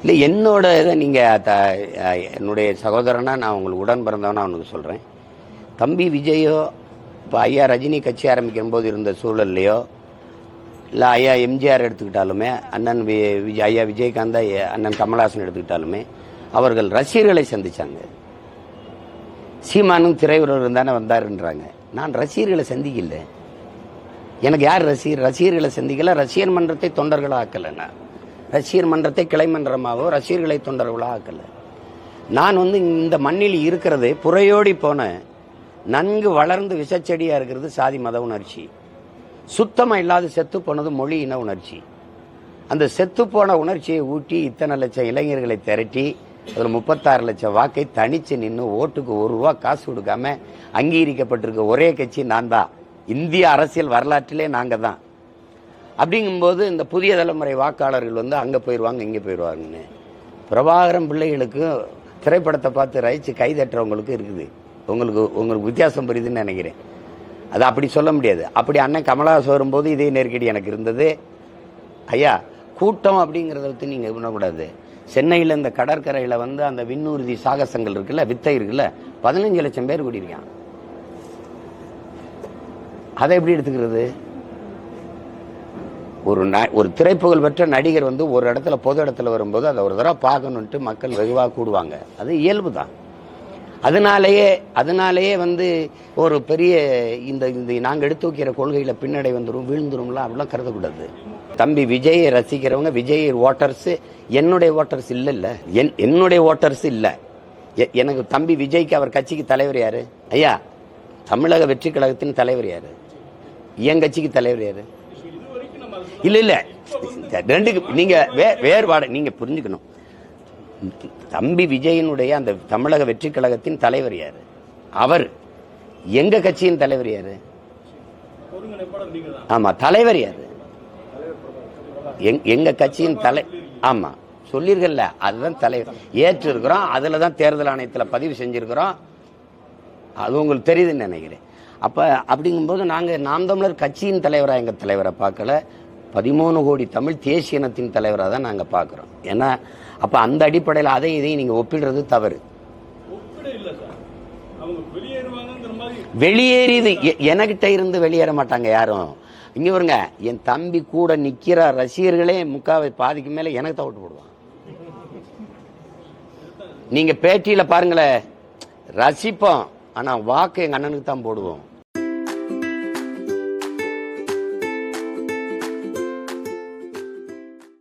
இல்லை என்னோட இதை நீங்கள் த என்னுடைய சகோதரனா நான் உங்களுக்கு உடன் பிறந்தவனா அவனுக்கு சொல்கிறேன் தம்பி விஜயோ இப்போ ஐயா ரஜினி கட்சி ஆரம்பிக்கும் போது இருந்த சூழல்லையோ இல்லை ஐயா எம்ஜிஆர் எடுத்துக்கிட்டாலுமே அண்ணன் வி விஜய் ஐயா விஜயகாந்த் அண்ணன் கமலஹாசன் எடுத்துக்கிட்டாலுமே அவர்கள் ரசிகர்களை சந்திச்சாங்க. சீமானும் திரையுறவர் தானே வந்தாருன்றாங்க. நான் ரசிகர்களை சந்திக்கல. எனக்கு யார் ரசிகர் ரசிகர்களை சந்திக்கல? ரசிகர் மன்றத்தை தொண்டர்களாக ஆக்கலை நான். ரசிகர் மன்றத்தை கிளை மன்றமாகவோ ரசிகர்களை தொண்டர்களாக ஆக்கல. நான் வந்து இந்த மண்ணில் இருக்கிறது புறையோடி போன நன்கு வளர்ந்து விஷச்செடியாக இருக்கிறது சாதி மத உணர்ச்சி. சுத்தமாக இல்லாத செத்து போனது மொழி இன உணர்ச்சி. அந்த செத்து போன உணர்ச்சியை ஊட்டி இத்தனை லட்சம் இளைஞர்களை திரட்டி அதில் முப்பத்தாறு லட்சம் வாக்கை தனிச்சு நின்று ஓட்டுக்கு ஒரு ரூபா காசு கொடுக்காம அங்கீகரிக்கப்பட்டிருக்க ஒரே கட்சி நான் தான் இந்திய அரசியல் வரலாற்றிலே நாங்கள் தான் அப்படிங்கும்போது இந்த புதிய தலைமுறை வாக்காளர்கள் வந்து அங்கே போயிடுவாங்க இங்கே போயிடுவாங்கன்னு பிரபாகரம் பிள்ளைகளுக்கு திரைப்படத்தை பார்த்து ரசித்து கை தட்டுறவங்களுக்கு இருக்குது. உங்களுக்கு உங்களுக்கு வித்தியாசம் புரியுதுன்னு நினைக்கிறேன். அது அப்படி சொல்ல முடியாது. அப்படி அண்ணன் கமலஹாசன் வரும்போது இதே நெருக்கடி எனக்கு இருந்தது. ஐயா கூட்டம் அப்படிங்கிறத பற்றி நீங்கள் பண்ணக்கூடாது சென்னையில் இந்த கடற்கரையில் வந்து அந்த விண்ணூர்தி சாகசங்கள் இருக்குல்ல வித்தை இருக்குல்ல பதினஞ்சு லட்சம் பேர் கூடியிருக்கான் அதை எப்படி எடுத்துக்கிறது? ஒரு ந- ஒரு திரைப்புகழ் பெற்ற நடிகர் வந்து ஒரு இடத்துல பொது இடத்துல வரும்போது அதை ஒரு தடவை பார்க்கணுன்ட்டு மக்கள் வெகுவாக கூடுவாங்க. அது இயல்பு தான். அதனாலேயே அதனாலேயே வந்து ஒரு பெரிய இந்த இந்த நாங்கள் எடுத்து வைக்கிற கொள்கையில் பின்னடை வந்துடும் வீழ்ந்துரும்லாம் அப்படிலாம் கருதக்கூடாது. தம்பி விஜயை ரசிக்கிறவங்க விஜய் ஓட்டர்ஸு என்னுடைய ஓட்டர்ஸ் இல்லை இல்லை. என் என்னுடைய ஓட்டர்ஸ் இல்லை. எ- எனக்கு தம்பி விஜய்க்கு அவர் கட்சிக்கு தலைவர் யாரு? ஐயா தமிழக வெற்றி கழகத்தின் தலைவர் யாரு? என் கட்சிக்கு தலைவர் யாரு? இல்ல இல்ல. ரெண்டுக்கு நீங்க வே- வேறுபாடு நீங்க புரிஞ்சுக்கணும். தம்பி விஜயனுடைய அந்த தமிழக வெற்றி கழகத்தின் தலைவர் யாரு? அவர். எங்க கட்சியின் தலைவர் யாரு? ஆமா தலைவர் யாரு? எங்- எங்க கட்சியின் தலை ஆமா. சொல்லிருக்கல அதுதான் தலைவர். ஏற்று இருக்கிறோம் அதுல தான் தேர்தல் ஆணையத்துல பதிவு செஞ்சிருக்கிறோம். அது உங்களுக்கு தெரியுதுன்னு நினைக்கிறேன். அப்ப அப்படிங்கும்போது நாங்க நாம் தமிழர் கட்சியின் தலைவரா எங்க தலைவரை பார்க்கல. பதிமூணு கோடி தமிழ் தேசிய இனத்தின் தலைவராக தான் நாங்கள் பார்க்குறோம் ஏன்னா அப்போ அந்த அடிப்படையில் அதை இதையும் நீங்கள் ஒப்பிடுறது தவறு. வெளியேறியது எ- எனக்கிட்ட இருந்து வெளியேற மாட்டாங்க யாரும். இங்கே வருங்க என் தம்பி கூட நிற்கிற ரசிகர்களே முக்காவை பாதிக்கு மேலே எனக்கு தான் ஓட்டு போடுவான் நீங்கள் பேட்டியில் பாருங்களேன் ரசிப்போம் ஆனால் வாக்கு எங்கள் அண்ணனுக்கு தான் போடுவோம்.